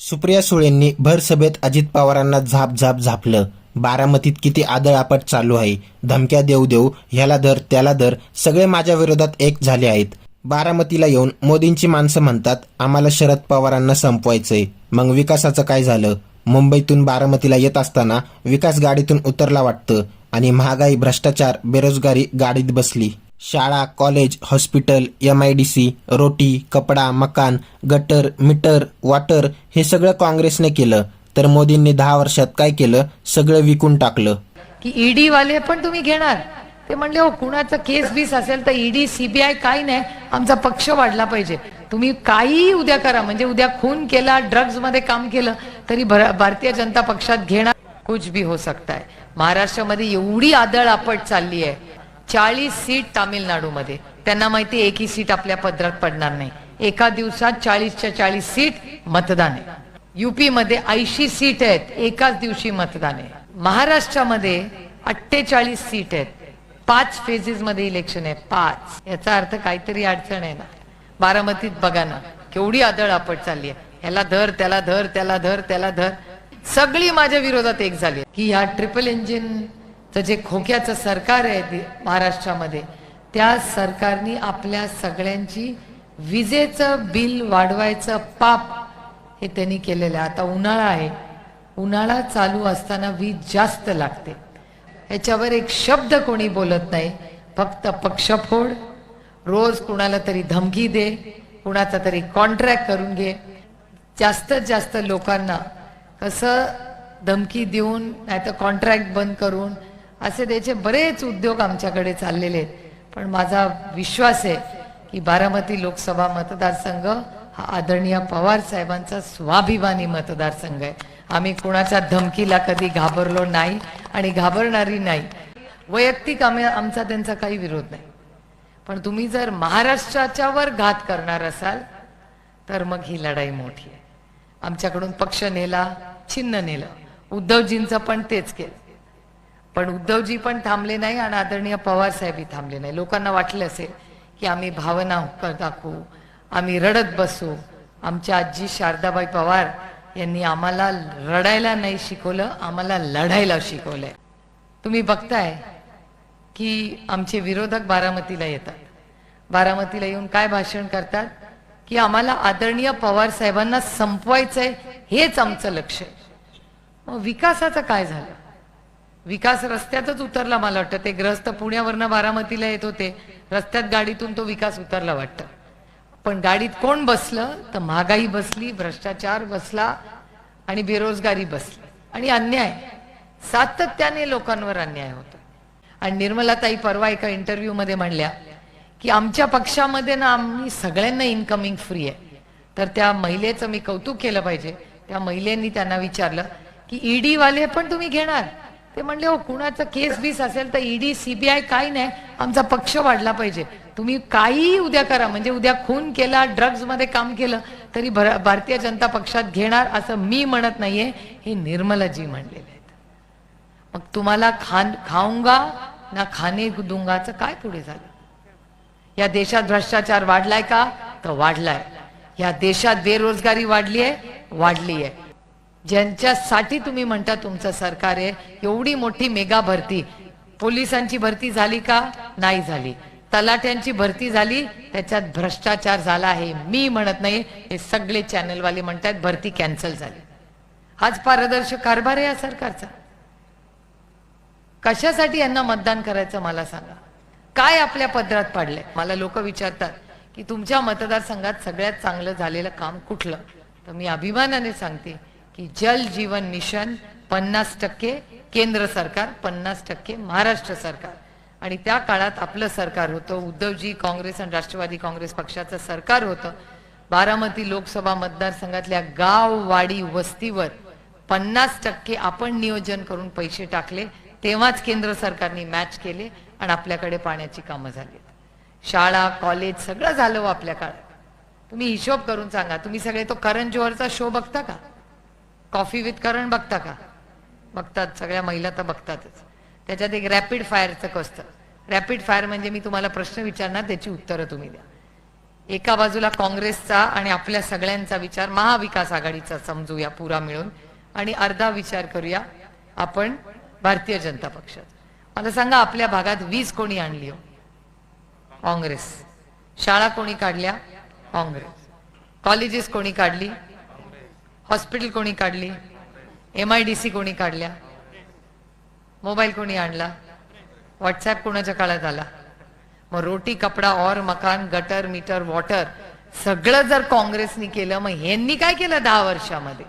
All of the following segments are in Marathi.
सुप्रिया सुळेंनी भर सभेत अजित पवारांना झाप झाप झापलं. बारामतीत किती आदळआपट चालू आहे. धमक्या देऊ देऊ ह्याला धर त्याला धर सगळे माझ्या विरोधात एक झाले आहेत. बारामतीला येऊन मोदींची माणसं म्हणतात आम्हाला शरद पवारांना संपवायचंय. मग विकासाचं काय झालं? मुंबईतून बारामतीला येत असताना विकास गाडीतून उतरला वाटतं आणि महागाई भ्रष्टाचार बेरोजगारी गाडीत बसली. शाळा college hospital M I D C रोटी कपडा मकान गटर मीटर वॉटर हे सगळं काँग्रेसने केलं. तर मोदींनी दहा वर्षात काय केलं? सगळं विकून टाकलं. की ईडी वाले पण तुम्ही घेणार. ते म्हणले हो कुणाचं केस बीस असेल तर ईडी सीबीआय काही नाही. आमचा पक्ष वाढला पाहिजे. तुम्ही काही उद्या करा. म्हणजे उद्या खून केला ड्रग्जमध्ये काम केलं तरी भर- भारतीय जनता पक्षात घेणार. कुछ भी हो सकता है. महाराष्ट्रामध्ये एवढी आदळ आपट चालली आहे. चाळीस सीट तामिळनाडूमध्ये. त्यांना माहिती एकही सीट आपल्या पदरात पडणार नाही. एका दिवसात चाळीसच्या चाळीस सीट मतदान आहे. युपी मध्ये ऐंशी सीट आहेत एकाच दिवशी मतदान आहे. महाराष्ट्रामध्ये अठ्ठेचाळीस सीट आहेत. पाच फेजेस मध्ये इलेक्शन आहे पाच. याचा अर्थ काहीतरी अडचण आहे ना. बारामतीत बघा ना केवढी आदळ आपट चालली आहे. ह्याला धर त्याला धर त्याला धर त्याला धर. सगळी माझ्या विरोधात एक झाली की ह्या ट्रिपल इंजिन तर जे खोक्याचं सरकार आहे ते महाराष्ट्रामध्ये त्या सरकारनी आपल्या सगळ्यांची विजेचं बिल वाढवायचं पाप हे त्यांनी केलेलं आहे. आता उन्हाळा आहे. उन्हाळा चालू असताना वीज जास्त लागते. ह्याच्यावर एक शब्द कोणी बोलत नाही. फक्त पक्षफोड. रोज कुणाला तरी धमकी दे. कुणाचा तरी कॉन्ट्रॅक्ट करून घे. जास्तीत जास्त लोकांना कसं धमकी देऊन नाहीतर कॉन्ट्रॅक्ट बंद करून असे त्याचे बरेच उद्योग आमच्याकडे चाललेले आहेत. पण माझा विश्वास आहे की बारामती लोकसभा मतदारसंघ हा आदरणीय पवार साहेबांचा स्वाभिमानी मतदारसंघ आहे. आम्ही कोणाच्या धमकीला कधी घाबरलो नाही आणि घाबरणारी नाही. वैयक्तिक आम्ही आमचा त्यांचा काही विरोध नाही. पण तुम्ही जर महाराष्ट्राच्या वर घात करणार असाल तर मग ही लढाई मोठी आहे. आमच्याकडून पक्ष नेला छिन्न नेलं. उद्धवजींचं पण तेच केलं. पण उद्धवजी पण थांबले नाही आणि आदरणीय पवार साहेबही थांबले नाही. लोकांना वाटलं असेल की आम्ही भावना दाखवू आम्ही रडत बसू. आमच्या आजी शारदाबाई पवार यांनी आम्हाला रडायला नाही शिकवलं आम्हाला लढायला शिकवलंय. तुम्ही बघताय की आमचे विरोधक बारामतीला येतात. बारामतीला येऊन काय भाषण करतात? की आम्हाला आदरणीय पवार साहेबांना संपवायचंय हेच आमचं लक्ष आहे. मग विकासाचं काय झालं? विकास रस्त्यातच उतरला मला वाटतं. ते ग्रस्त पुण्यावरनं बारामतीला येत होते. रस्त्यात गाडीतून तो विकास उतरला वाटतं. पण गाडीत कोण बसलं? तर महागाई बसली भ्रष्टाचार बसला आणि बेरोजगारी बसली. आणि अन्याय. सातत्याने लोकांवर अन्याय होतो. आणि निर्मलाताई परवा एका इंटरव्ह्यू मध्ये म्हणल्या की आमच्या पक्षामध्ये ना आम्ही सगळ्यांना इन्कमिंग फ्री आहे. तर त्या महिलेचं मी कौतुक केलं पाहिजे. त्या महिलेनी त्यांना विचारलं की ईडी वाले पण तुम्ही घेणार? ते म्हणले हो कुणाचं केस बीस असेल तर ईडी सीबीआय काही नाही. आमचा पक्ष वाढला पाहिजे. तुम्ही काही उद्या करा. म्हणजे उद्या खून केला ड्रग्जमध्ये काम केलं तरी भर- भारतीय जनता पक्षात घेणार असं मी म्हणत नाहीये. हे निर्मलाजी म्हणलेले आहेत. मग तुम्हाला खान खाऊंगा ना खाणे दुंगाचं काय पुढे झालं? या देशात भ्रष्टाचार वाढलाय का? तर वाढलाय. या देशात बेरोजगारी वाढली आहे वाढली आहे ज्यांच्यासाठी तुम्ही म्हणता तुमचं सरकार आहे एवढी मोठी मेगा भरती. पोलिसांची भरती झाली का? नाही झाली. तलाट्यांची भरती झाली त्याच्यात भ्रष्टाचार झाला आहे. मी म्हणत नाही हे सगळे चॅनलवाले म्हणतात भरती कॅन्सल झाली. हाच पारदर्शक कारभार आहे या सरकारचा. कशासाठी यांना मतदान करायचं मला सांगा. काय आपल्या पदरात पाडलंय? मला लोक विचारतात की तुमच्या मतदारसंघात सगळ्यात चांगलं झालेलं काम कुठलं? तर मी अभिमानाने सांगते की जल जीवन मिशन पन्नास टक्के केंद्र सरकार पन्नास टक्के महाराष्ट्र सरकार. आणि त्या काळात आपलं सरकार होतं उद्धवजी काँग्रेस आणि राष्ट्रवादी काँग्रेस पक्षाचं सरकार होतं. बारामती लोकसभा मतदारसंघातल्या गाव वाडी वस्तीवर पन्नास टक्के आपण नियोजन करून पैसे टाकले तेव्हाच केंद्र सरकारने मॅच केले आणि आपल्याकडे पाण्याची कामं झाली. शाळा कॉलेज सगळं झालं हो आपल्या काळात. तुम्ही हिशोब करून सांगा तुम्ही सगळे तो करण जोहरचा शो बघता का? कॉफी विथ करण बघता का? बघतात सगळ्या महिला तर बघतातच. त्याच्यात एक रॅपिड फायरचं कसतं? रॅपिड फायर म्हणजे मी तुम्हाला प्रश्न विचारणार त्याची उत्तरं तुम्ही द्या. एका बाजूला काँग्रेसचा आणि आपल्या सगळ्यांचा विचार महाविकास आघाडीचा समजूया पुरा मिळून. आणि अर्धा विचार करूया आपण भारतीय जनता पक्षात. मला सांगा आपल्या भागात वीज कोणी आणली हो? काँग्रेस. शाळा कोणी काढल्या? काँग्रेस. कॉलेजेस कोणी काढली? हॉस्पिटल कोणी काढली? एम आय डी सी कोणी काढल्या? मोबाईल कोणी आणला? व्हॉट्सॲप कोणाच्या काळात आला? मग रोटी कपडा और मकान गटर मीटर वॉटर सगळं जर काँग्रेसनी केलं मग ह्यांनी काय केलं दहा वर्षामध्ये?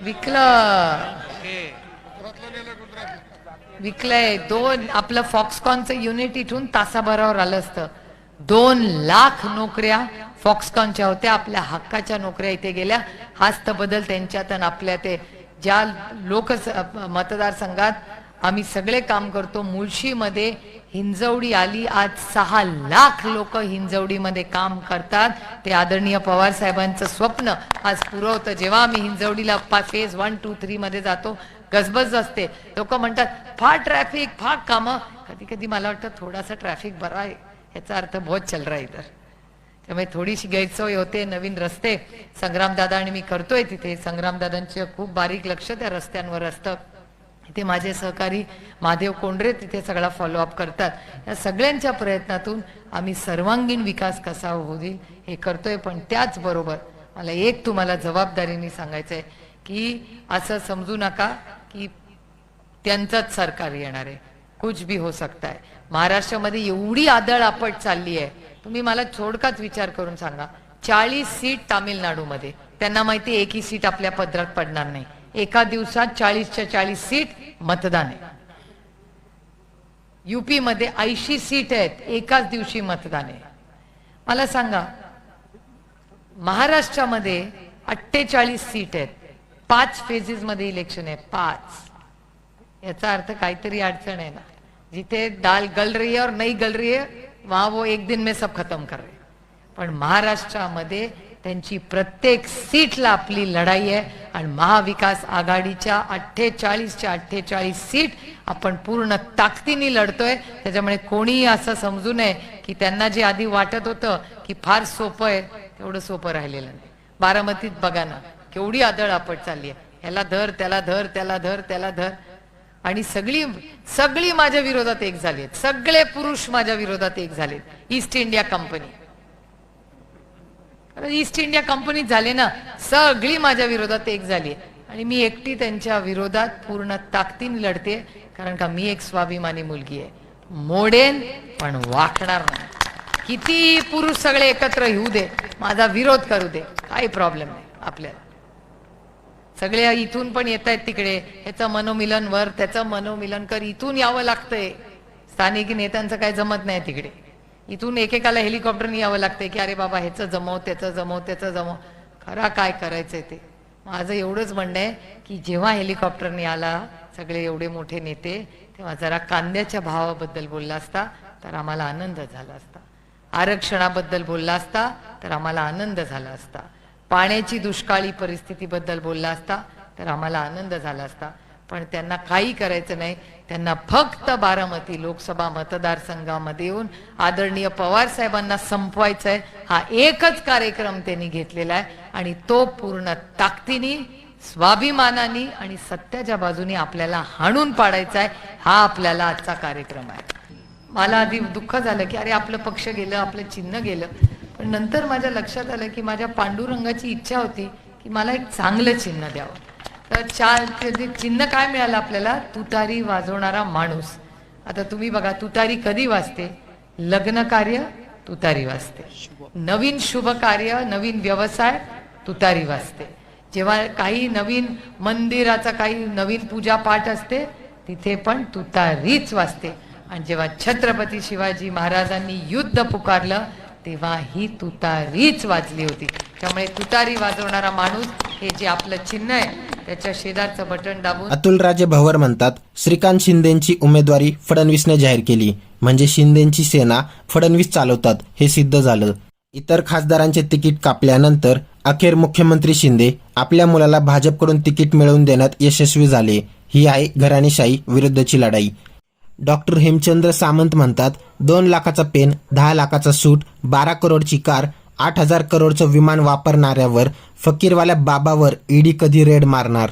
विकलं. विकलंय. दोन आपलं फॉक्सकॉनचं युनिट इथून तासाभरावर आलं असतं. दोन लाख नोकऱ्या फॉक्सकॉनच्या होत्या आपल्या हक्काच्या नोकऱ्या इथे गेल्या. हाच तर बदल त्यांच्यात आणि आपल्या ते ज्या लोक मतदारसंघात आम्ही सगळे काम करतो मुळशीमध्ये हिंजवडी आली आज सहा लाख लोक हिंजवडीमध्ये काम करतात. ते आदरणीय पवार साहेबांचं स्वप्न आज पुरवतं जेव्हा आम्ही हिंजवडीला फेज वन टू थ्री मध्ये जातो गजबज असते. लोक म्हणतात फार ट्रॅफिक फार कामं. कधी कधी मला वाटतं थोडासा ट्रॅफिक बरा आहे. याचा अर्थ बहुत चल रहा इधर. त्यामुळे थोडीशी गैरसोय होते नवीन रस्ते संग्रामदादा आणि मी करतोय तिथे. संग्रामदादांचे खूप बारीक लक्ष त्या रस्त्यांवर असतं. इथे माझे सहकारी महादेव कोंडरे तिथे सगळा फॉलोअप करतात. या सगळ्यांच्या प्रयत्नातून आम्ही सर्वांगीण विकास कसा होईल हे करतोय पण त्याचबरोबर मला एक तुम्हाला जबाबदारीने सांगायचं आहे की असं समजू नका की त्यांचंच सरकार येणार आहे. कुछ भी हो सकता है. महाराष्ट्रामध्ये एवढी आदळ आपट चालली आहे. तुम्ही मला थोडकाच विचार करून सांगा. चाळीस सीट तामिळनाडूमध्ये. त्यांना माहिती एकही सीट आपल्या पदरात पडणार नाही. एका दिवसात चाळीसच्या चाळीस सीट मतदान आहे. युपी मध्ये ऐंशी सीट आहेत एकाच दिवशी मतदान आहे. मला सांगा महाराष्ट्रामध्ये अठ्ठेचाळीस सीट आहेत. पाच फेजेस मध्ये इलेक्शन आहे पाच. याचा अर्थ काहीतरी अडचण आहे ना. जिथे दाल गल रही है और नाही गल रही है वहां वो एक दिन में सब खत्म कर रहे पण महाराष्ट्रामध्ये त्यांची प्रत्येक सीटला आपली लढाई आहे आणि महाविकास आघाडीच्या अठ्ठेचाळीसच्या अठ्ठेचाळीस सीट आपण पूर्ण ताकदीने लढतोय. त्याच्यामुळे कोणीही असं समजू नये की त्यांना जे आधी वाटत होतं की फार सोपं आहे तेवढं सोपं राहिलेलं नाही. बारामतीत बघा ना केवढी आदळ आपट चालली आहे. ह्याला धर त्याला धर त्याला धर त्याला धर. आणि सगळी सगळी माझ्या विरोधात एक झालेत. सगळे पुरुष माझ्या विरोधात एक झालेत. East India Company East India कंपनीत झाले ना सगळी माझ्या विरोधात एक झाली. आणि मी एकटी त्यांच्या विरोधात पूर्ण ताकदीने लढते कारण का मी एक स्वाभिमानी मुलगी आहे. मोडेन पण वाकणार नाही. किती पुरुष सगळे एकत्र येऊ दे माझा विरोध करू दे काही प्रॉब्लेम नाही आपल्याला. सगळे इथून पण येत आहेत तिकडे. ह्याचं मनोमिलन वर त्याचं मनोमिलन कर इथून यावं लागतंय. स्थानिक नेत्यांचं काय जमत नाही तिकडे. इथून एकेकाला हेलिकॉप्टरने यावं लागतंय की अरे बाबा ह्याचं जमव त्याचं जमव त्याचं जमव. खरा काय करायचंय ते? माझं एवढंच म्हणणं आहे की जेव्हा हेलिकॉप्टरने आला सगळे एवढे मोठे नेते तेव्हा जरा कांद्याच्या भावाबद्दल बोलला असता तर आम्हाला आनंद झाला असता. आरक्षणाबद्दल बोलला असता तर आम्हाला आनंद झाला असता. पाण्याची दुष्काळी परिस्थितीबद्दल बोलला असता तर आम्हाला आनंद झाला असता. पण त्यांना काही करायचं नाही. त्यांना फक्त बारामती लोकसभा मतदारसंघामध्ये येऊन आदरणीय पवार साहेबांना संपवायचा आहे हा एकच कार्यक्रम त्यांनी घेतलेला आहे. आणि तो पूर्ण ताकदीने स्वाभिमानाने आणि सत्याच्या बाजूने आपल्याला हाणून पाडायचा आहे हा आपल्याला आजचा कार्यक्रम आहे. मला आधी दुःख झालं की अरे आपलं पक्ष गेलं आपलं चिन्ह गेलं. पण नंतर माझ्या लक्षात आलं की माझ्या पांडुरंगाची इच्छा होती की मला एक चांगलं चिन्ह द्यावं. तर चार जे चिन्ह काय मिळालं आपल्याला? तुतारी वाजवणारा माणूस. आता तुम्ही बघा तुतारी कधी वाजते? लग्न कार्य तुतारी वाजते. नवीन शुभ कार्य नवीन व्यवसाय तुतारी वाजते. जेव्हा काही नवीन मंदिराचा काही नवीन पूजा पाठ असते तिथे पण तुतारीच वाजते. आणि जेव्हा छत्रपती शिवाजी महाराजांनी युद्ध पुकारलं तेव्हा ही तुतारीच वाजली होती. त्यामुळे तुतारी वाजवणारा माणूस हे जे आपलं चिन्ह आहे त्याच्या शेजारचं बटन दाबून अतुलराजे भवर म्हणतात श्रीकांत शिंदेची उमेदवारी फडणवीसने जाहीर केली. म्हणजे शिंदेची सेना फडणवीस चालवतात हे सिद्ध झालं. इतर खासदारांचे तिकीट कापल्यानंतर अखेर मुख्यमंत्री शिंदे आपल्या मुलाला भाजपकडून तिकीट मिळवून देण्यात यशस्वी झाले. ही आहे घराणेशाही विरुद्धची लढाई. डॉक्टर हेमचंद्र सामंत म्हणतात दोन लाखाचा पेन दहा लाखाचा सूट बारा करोडची कार आठ हजार करोडचं विमान वापरणाऱ्यावर फकीरवाल्या बाबावर ईडी कधी रेड मारणार?